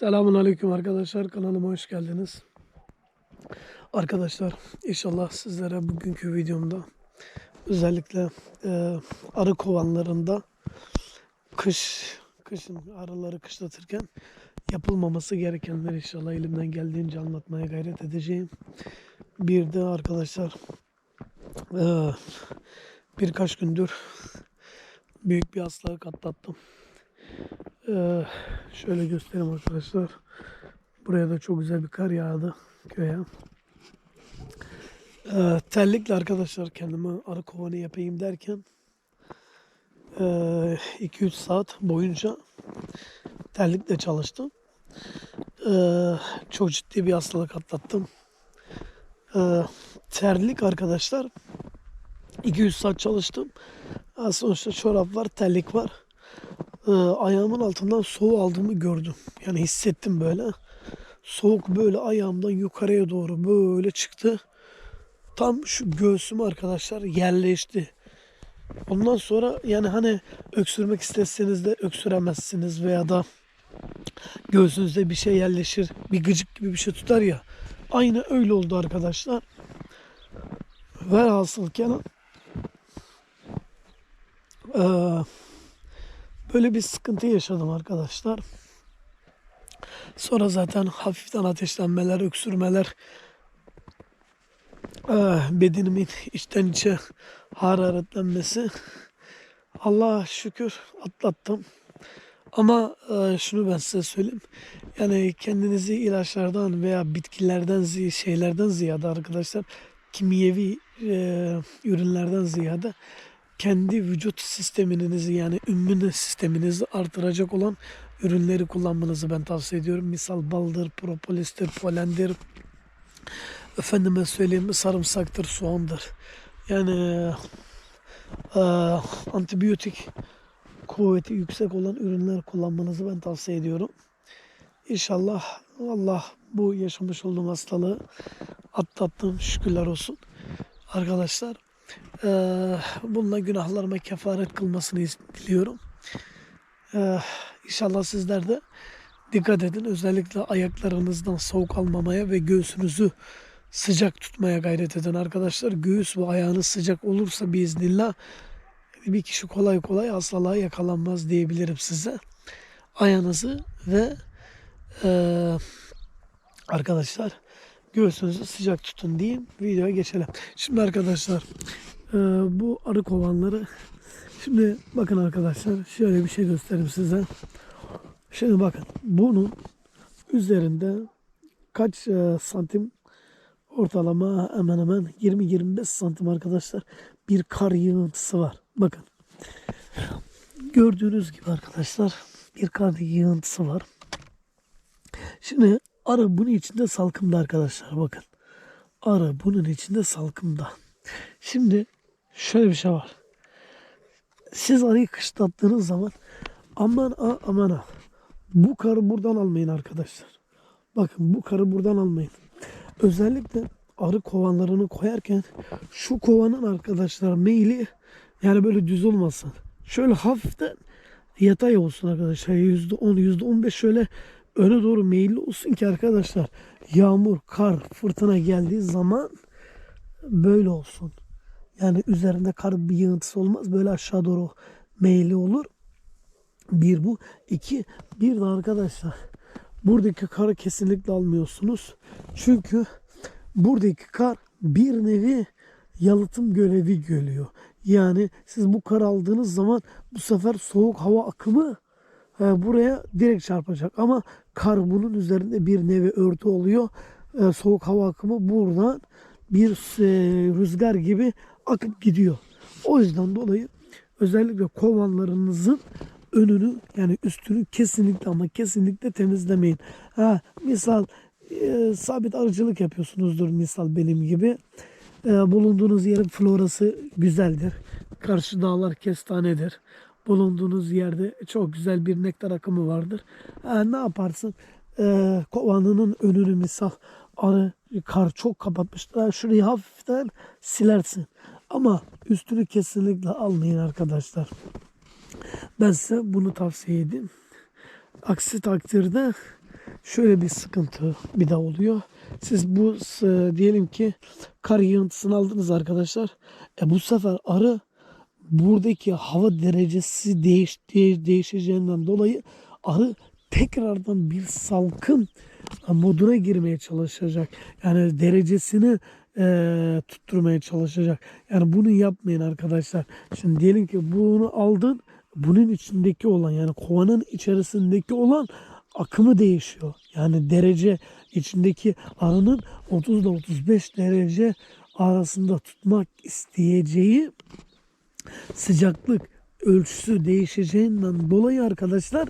Selamun Aleyküm arkadaşlar. Kanalıma hoş geldiniz. Arkadaşlar inşallah sizlere bugünkü videomda özellikle e, arı kovanlarında kış kışın arıları kışlatırken yapılmaması gerekenleri inşallah elimden geldiğince anlatmaya gayret edeceğim. Bir de arkadaşlar e, birkaç gündür büyük bir hastalık atlattım. Ee, şöyle göstereyim arkadaşlar. Buraya da çok güzel bir kar yağdı köye. Ee, terlikle arkadaşlar kendime arı kovanı yapayım derken 2-3 saat boyunca terlikle çalıştım. Ee, çok ciddi bir hastalık atlattım. Ee, terlik arkadaşlar 200 saat çalıştım. Sonuçta çorap var, terlik var e, ayağımın altından soğuk aldığımı gördüm. Yani hissettim böyle. Soğuk böyle ayağımdan yukarıya doğru böyle çıktı. Tam şu göğsüm arkadaşlar yerleşti. Ondan sonra yani hani öksürmek isteseniz de öksüremezsiniz veya da göğsünüzde bir şey yerleşir. Bir gıcık gibi bir şey tutar ya. Aynı öyle oldu arkadaşlar. Velhasıl kelam eee Böyle bir sıkıntı yaşadım arkadaşlar. Sonra zaten hafiften ateşlenmeler, öksürmeler, eh, bedenimin içten içe hararetlenmesi. Allah'a şükür atlattım. Ama eh, şunu ben size söyleyeyim. Yani kendinizi ilaçlardan veya bitkilerden, şeylerden ziyade arkadaşlar kimyevi eh, ürünlerden ziyade kendi vücut sisteminizi yani immün sisteminizi artıracak olan ürünleri kullanmanızı ben tavsiye ediyorum. Misal baldır, propolistir, polendir, efendime söyleyeyim sarımsaktır, soğandır. Yani e, antibiyotik kuvveti yüksek olan ürünler kullanmanızı ben tavsiye ediyorum. İnşallah Allah bu yaşamış olduğum hastalığı atlattım şükürler olsun. Arkadaşlar bununla günahlarıma kefaret kılmasını diliyorum. Ee, inşallah sizler de dikkat edin. Özellikle ayaklarınızdan soğuk almamaya ve göğsünüzü sıcak tutmaya gayret edin arkadaşlar. Göğüs ve ayağınız sıcak olursa biiznillah bir kişi kolay kolay hastalığa yakalanmaz diyebilirim size. Ayağınızı ve e, arkadaşlar göğsünüzü sıcak tutun diyeyim. Videoya geçelim. Şimdi arkadaşlar e, bu arı kovanları şimdi bakın arkadaşlar şöyle bir şey göstereyim size. Şimdi bakın bunun üzerinde kaç e, santim ortalama hemen hemen 20-25 santim arkadaşlar bir kar yığıntısı var. Bakın gördüğünüz gibi arkadaşlar bir kar yığıntısı var. Şimdi arı bunun içinde salkımda arkadaşlar bakın. Arı bunun içinde salkımda. Şimdi şöyle bir şey var. Siz arıyı kışlattığınız zaman aman a aman a. Bu karı buradan almayın arkadaşlar. Bakın bu karı buradan almayın. Özellikle arı kovanlarını koyarken şu kovanın arkadaşlar meyli yani böyle düz olmasın. Şöyle hafiften yatay olsun arkadaşlar. %10, %15 şöyle öne doğru meyilli olsun ki arkadaşlar yağmur, kar, fırtına geldiği zaman böyle olsun. Yani üzerinde kar bir yığıntısı olmaz. Böyle aşağı doğru meyilli olur. Bir bu. iki bir de arkadaşlar buradaki karı kesinlikle almıyorsunuz. Çünkü buradaki kar bir nevi yalıtım görevi görüyor. Yani siz bu kar aldığınız zaman bu sefer soğuk hava akımı e, buraya direkt çarpacak. Ama kar bunun üzerinde bir nevi örtü oluyor. E, soğuk hava akımı buradan bir e, rüzgar gibi akıp gidiyor. O yüzden dolayı özellikle kovanlarınızın önünü yani üstünü kesinlikle ama kesinlikle temizlemeyin. Ha, misal e, sabit arıcılık yapıyorsunuzdur misal benim gibi. E, bulunduğunuz yerin florası güzeldir. Karşı dağlar kestanedir. Bulunduğunuz yerde çok güzel bir nektar akımı vardır. Ha, ne yaparsın? E, kovanının önünü misal arı kar çok kapatmıştır. Şurayı hafiften silersin. Ama üstünü kesinlikle almayın arkadaşlar. Ben size bunu tavsiye edeyim. Aksi takdirde şöyle bir sıkıntı bir de oluyor. Siz bu s- diyelim ki kar yığıntısını aldınız arkadaşlar. E bu sefer arı buradaki hava derecesi değiş, değiş- değişeceğinden dolayı arı tekrardan bir salkım moduna girmeye çalışacak. Yani derecesini eee, tutturmaya çalışacak. Yani bunu yapmayın arkadaşlar. Şimdi diyelim ki bunu aldın. Bunun içindeki olan yani kovanın içerisindeki olan akımı değişiyor. Yani derece içindeki arının 30 ile 35 derece arasında tutmak isteyeceği sıcaklık ölçüsü değişeceğinden dolayı arkadaşlar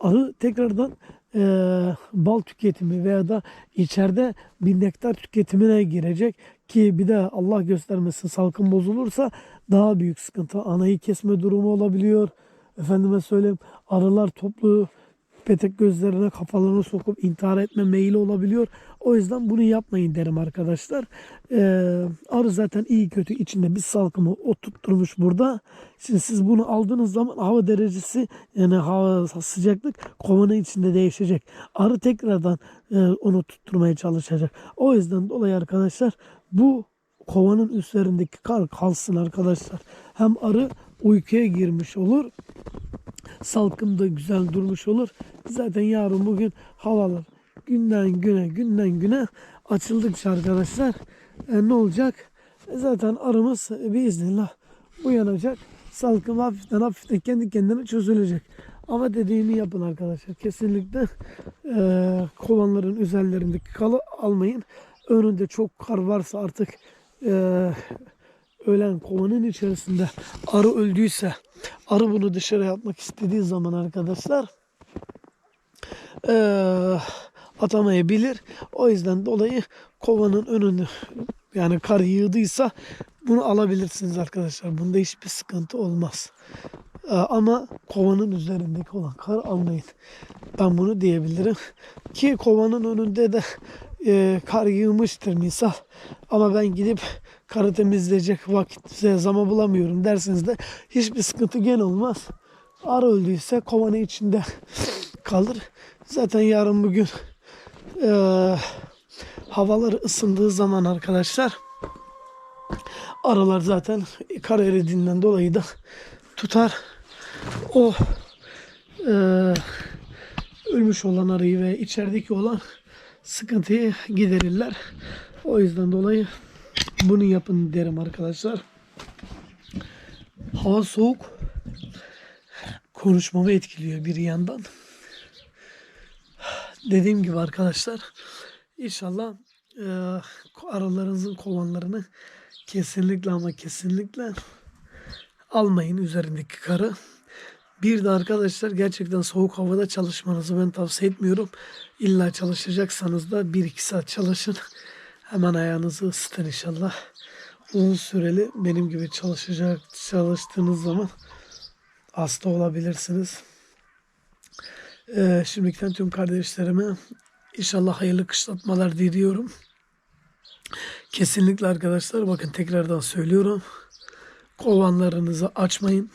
arı tekrardan eee, bal tüketimi veya da içeride bir nektar tüketimine girecek ki bir de Allah göstermesin salkım bozulursa daha büyük sıkıntı anayı kesme durumu olabiliyor. Efendime söyleyeyim arılar toplu petek gözlerine kafalarını sokup intihar etme meyili olabiliyor. O yüzden bunu yapmayın derim arkadaşlar. Ee, arı zaten iyi kötü içinde bir salkımı oturtturmuş burada. Şimdi siz bunu aldığınız zaman hava derecesi yani hava sıcaklık kovanın içinde değişecek. Arı tekrardan e, onu tutturmaya çalışacak. O yüzden dolayı arkadaşlar bu kovanın üzerindeki kar kalsın arkadaşlar. Hem arı uykuya girmiş olur salkım da güzel durmuş olur. Zaten yarın bugün havalar günden güne günden güne açıldıkça arkadaşlar e, ne olacak? E, zaten arımız e, biiznillah uyanacak. Salkım hafiften hafiften kendi kendine çözülecek. Ama dediğimi yapın arkadaşlar. Kesinlikle e, kovanların üzerlerindeki kalı almayın. Önünde çok kar varsa artık e, ölen kovanın içerisinde arı öldüyse arı bunu dışarı atmak istediği zaman arkadaşlar eee atamayabilir. O yüzden dolayı kovanın önünü yani kar yığdıysa bunu alabilirsiniz arkadaşlar. Bunda hiçbir sıkıntı olmaz. Eee, ama kovanın üzerindeki olan kar almayın. Ben bunu diyebilirim. Ki kovanın önünde de eee, kar yığmıştır misal. Ama ben gidip karı temizleyecek vakit ve zaman bulamıyorum derseniz de hiçbir sıkıntı gene olmaz. Arı öldüyse kovanın içinde kalır. Zaten yarın bugün eee havalar ısındığı zaman arkadaşlar arılar zaten kar eridiğinden dolayı da tutar. O eee, ölmüş olan arıyı ve içerideki olan sıkıntıyı giderirler. O yüzden dolayı bunu yapın derim arkadaşlar. Hava soğuk. Konuşmamı etkiliyor bir yandan. Dediğim gibi arkadaşlar inşallah e, aralarınızın kovanlarını kesinlikle ama kesinlikle almayın üzerindeki karı. Bir de arkadaşlar gerçekten soğuk havada çalışmanızı ben tavsiye etmiyorum. İlla çalışacaksanız da 1-2 saat çalışın. Hemen ayağınızı ısıtın inşallah. Uzun süreli benim gibi çalışacak çalıştığınız zaman hasta olabilirsiniz. Ee, şimdiden tüm kardeşlerime inşallah hayırlı kışlatmalar diliyorum. Kesinlikle arkadaşlar bakın tekrardan söylüyorum. Kovanlarınızı açmayın.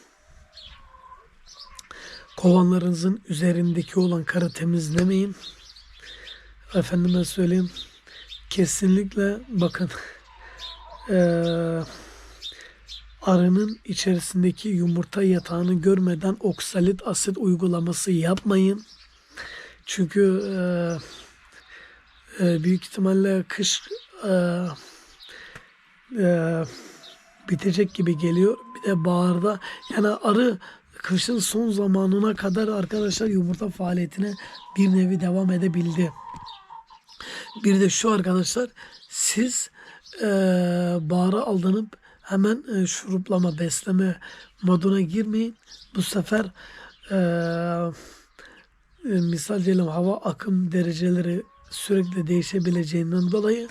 Kovanlarınızın üzerindeki olan karı temizlemeyin. Efendime söyleyeyim. Kesinlikle bakın eee, arının içerisindeki yumurta yatağını görmeden oksalit asit uygulaması yapmayın. Çünkü eee, eee, büyük ihtimalle kış eee, eee, bitecek gibi geliyor. Bir de baharda yani arı kışın son zamanına kadar arkadaşlar yumurta faaliyetine bir nevi devam edebildi. Bir de şu arkadaşlar siz eee bahara aldanıp hemen e, şuruplama besleme moduna girmeyin. Bu sefer eee e, misal diyelim hava akım dereceleri sürekli değişebileceğinden dolayı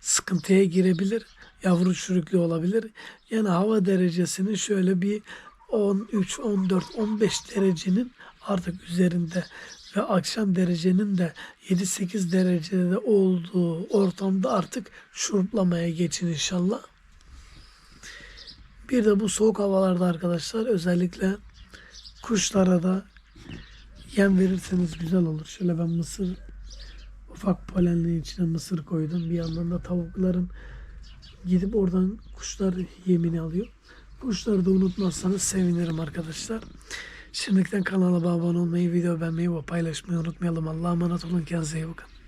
sıkıntıya girebilir. Yavru çürüklü olabilir. Yani hava derecesinin şöyle bir 13, 14, 15 derecenin artık üzerinde ve akşam derecenin de 7-8 derecede olduğu ortamda artık şuruplamaya geçin inşallah. Bir de bu soğuk havalarda arkadaşlar özellikle kuşlara da yem verirseniz güzel olur. Şöyle ben mısır ufak polenliğin içine mısır koydum. Bir yandan da tavukların gidip oradan kuşlar yemini alıyor. Kuşları da unutmazsanız sevinirim arkadaşlar. Şimdiden kanala abone olmayı, video beğenmeyi ve paylaşmayı unutmayalım. Allah'a emanet olun. Kendinize iyi bakın.